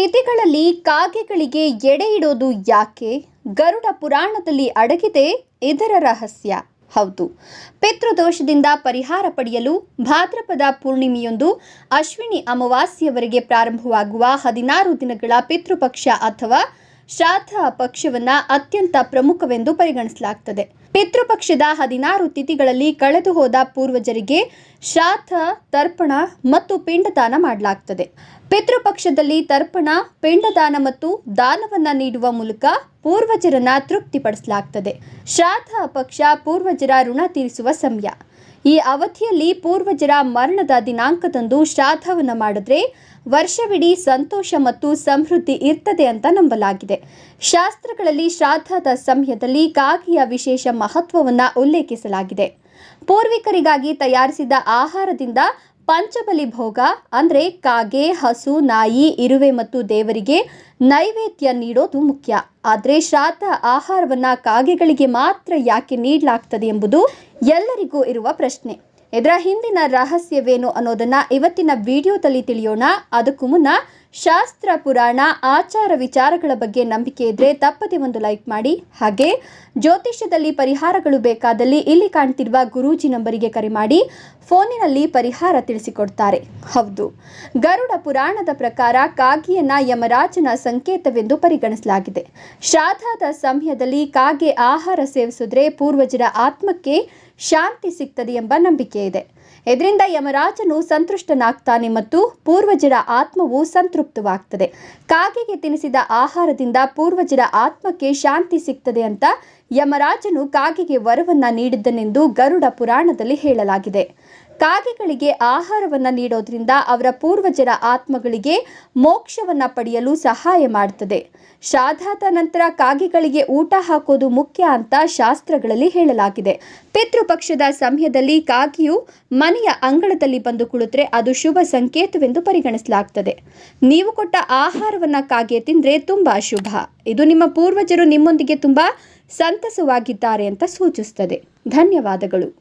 ತಿಥಿಗಳಲ್ಲಿ ಕಾಗೆಗಳಿಗೆ ಎಡೆ ಇಡೋದು ಯಾಕೆ? ಗರುಡ ಪುರಾಣದಲ್ಲಿ ಅಡಗಿದೆ ಇದರ ರಹಸ್ಯ. ಹೌದು. ಪಿತೃದೋಷದಿಂದ ಪರಿಹಾರ ಪಡೆಯಲು ಭಾದ್ರಪದ ಪೂರ್ಣಿಮೆಯೊಂದು ಅಶ್ವಿನಿ ಅಮಾವಾಸ್ಯವರೆಗೆ ಪ್ರಾರಂಭವಾಗುವ ಹದಿನಾರು ದಿನಗಳ ಪಿತೃಪಕ್ಷ ಅಥವಾ ಶ್ರಾದ್ದ ಪಕ್ಷವನ್ನ ಅತ್ಯಂತ ಪ್ರಮುಖವೆಂದು ಪರಿಗಣಿಸಲಾಗುತ್ತದೆ ಪಿತೃಪಕ್ಷದ ಹದಿನಾರು ತಿಥಿಗಳಲ್ಲಿ ಕಳೆದು ಹೋದ ಪೂರ್ವಜರಿಗೆ ಶ್ರಾದ್ದ ತರ್ಪಣ ಮತ್ತು ಪಿಂಡದಾನ ಮಾಡಲಾಗುತ್ತದೆ ಪಿತೃಪಕ್ಷದಲ್ಲಿ ತರ್ಪಣ, ಪಿಂಡದಾನ ಮತ್ತು ದಾನವನ್ನ ನೀಡುವ ಮೂಲಕ ಪೂರ್ವಜರನ್ನ ತೃಪ್ತಿಪಡಿಸಲಾಗುತ್ತದೆ ಶ್ರಾದ್ದ ಪಕ್ಷ ಪೂರ್ವಜರ ಋಣ ತೀರಿಸುವ ಸಮಯ. ಈ ಅವಧಿಯಲ್ಲಿ ಪೂರ್ವಜರ ಮರಣದ ದಿನಾಂಕದಂದು ಶ್ರಾದ್ದವನ್ನು ಮಾಡಿದ್ರೆ ವರ್ಷವಿಡೀ ಸಂತೋಷ ಮತ್ತು ಸಮೃದ್ಧಿ ಇರ್ತದೆ ಅಂತ ನಂಬಲಾಗಿದೆ. ಶಾಸ್ತ್ರಗಳಲ್ಲಿ ಶ್ರಾದ್ದದ ಸಮಯದಲ್ಲಿ ಕಾಗೆಯ ವಿಶೇಷ ಮಹತ್ವವನ್ನು ಉಲ್ಲೇಖಿಸಲಾಗಿದೆ. ಪೂರ್ವಿಕರಿಗಾಗಿ ತಯಾರಿಸಿದ ಆಹಾರದಿಂದ ಪಂಚಬಲಿ ಭೋಗ ಅಂದರೆ ಕಾಗೆ, ಹಸು, ನಾಯಿ, ಇರುವೆ ಮತ್ತು ದೇವರಿಗೆ ನೈವೇದ್ಯ ನೀಡೋದು ಮುಖ್ಯ. ಆದರೆ ಶ್ರಾದ್ದ ಆಹಾರವನ್ನ ಕಾಗೆಗಳಿಗೆ ಮಾತ್ರ ಯಾಕೆ ನೀಡಲಾಗ್ತದೆ ಎಂಬುದು ಎಲ್ಲರಿಗೂ ಇರುವ ಪ್ರಶ್ನೆ. ಇದರ ಹಿಂದಿನ ರಹಸ್ಯವೇನು ಅನ್ನೋದನ್ನ ಇವತ್ತಿನ ವಿಡಿಯೋದಲ್ಲಿ ತಿಳಿಯೋಣ. ಅದಕ್ಕೂ ಮುನ್ನ ಶಾಸ್ತ್ರ, ಪುರಾಣ, ಆಚಾರ ವಿಚಾರಗಳ ಬಗ್ಗೆ ನಂಬಿಕೆ ಇದ್ರೆ ತಪ್ಪದೆ ಒಂದು ಲೈಕ್ ಮಾಡಿ. ಹಾಗೆ ಜ್ಯೋತಿಷ್ಯದಲ್ಲಿ ಪರಿಹಾರಗಳು ಬೇಕಾದಲ್ಲಿ ಇಲ್ಲಿ ಕಾಣ್ತಿರುವ ಗುರೂಜಿ ನಂಬರಿಗೆ ಕರೆ ಮಾಡಿ. ಫೋನಿನಲ್ಲಿ ಪರಿಹಾರ ತಿಳಿಸಿಕೊಡ್ತಾರೆ. ಹೌದು. ಗರುಡ ಪುರಾಣದ ಪ್ರಕಾರ ಕಾಗಿಯನ್ನ ಯಮರಾಜನ ಸಂಕೇತವೆಂದು ಪರಿಗಣಿಸಲಾಗಿದೆ. ಶ್ರಾದ್ದದ ಸಮಯದಲ್ಲಿ ಕಾಗೆ ಆಹಾರ ಸೇವಿಸಿದ್ರೆ ಪೂರ್ವಜರ ಆತ್ಮಕ್ಕೆ ಶಾಂತಿ ಸಿಗ್ತದೆ ಎಂಬ ನಂಬಿಕೆ ಇದೆ. ಇದರಿಂದ ಯಮರಾಜನು ಸಂತುಷ್ಟನಾಗ್ತಾನೆ ಮತ್ತು ಪೂರ್ವಜರ ಆತ್ಮವು ಸಂತೃಪ್ತವಾಗ್ತದೆ. ಕಾಗೆಗೆ ತಿನಿಸಿದ ಆಹಾರದಿಂದ ಪೂರ್ವಜರ ಆತ್ಮಕ್ಕೆ ಶಾಂತಿ ಸಿಗ್ತದೆ ಅಂತ ಯಮರಾಜನು ಕಾಗೆಗೆ ವರವನ್ನ ನೀಡಿದ್ದನೆಂದು ಗರುಡ ಪುರಾಣದಲ್ಲಿ ಹೇಳಲಾಗಿದೆ. ಕಾಗೆಗಳಿಗೆ ಆಹಾರವನ್ನ ನೀಡೋದ್ರಿಂದ ಅವರ ಪೂರ್ವಜರ ಆತ್ಮಗಳಿಗೆ ಮೋಕ್ಷವನ್ನ ಪಡೆಯಲು ಸಹಾಯ ಮಾಡುತ್ತದೆ ಶಾದಾತ ನಂತರ ಕಾಗೆಗಳಿಗೆ ಊಟ ಹಾಕೋದು ಮುಖ್ಯ ಅಂತ ಶಾಸ್ತ್ರಗಳಲ್ಲಿ ಹೇಳಲಾಗಿದೆ. ಪಿತೃಪಕ್ಷದ ಸಮಯದಲ್ಲಿ ಕಾಗೆಯು ಮನೆಯ ಅಂಗಳದಲ್ಲಿ ಬಂದು ಕುಳಿತರೆ ಅದು ಶುಭ ಸಂಕೇತವೆಂದು ಪರಿಗಣಿಸಲಾಗುತ್ತದೆ ನೀವು ಕೊಟ್ಟ ಆಹಾರವನ್ನ ಕಾಗೆ ತಿಂದ್ರೆ ತುಂಬಾ ಶುಭ. ಇದು ನಿಮ್ಮ ಪೂರ್ವಜರು ನಿಮ್ಮೊಂದಿಗೆ ತುಂಬಾ ಸಂತಸವಾಗಿದ್ದಾರೆ ಅಂತ ಸೂಚಿಸುತ್ತದೆ. ಧನ್ಯವಾದಗಳು.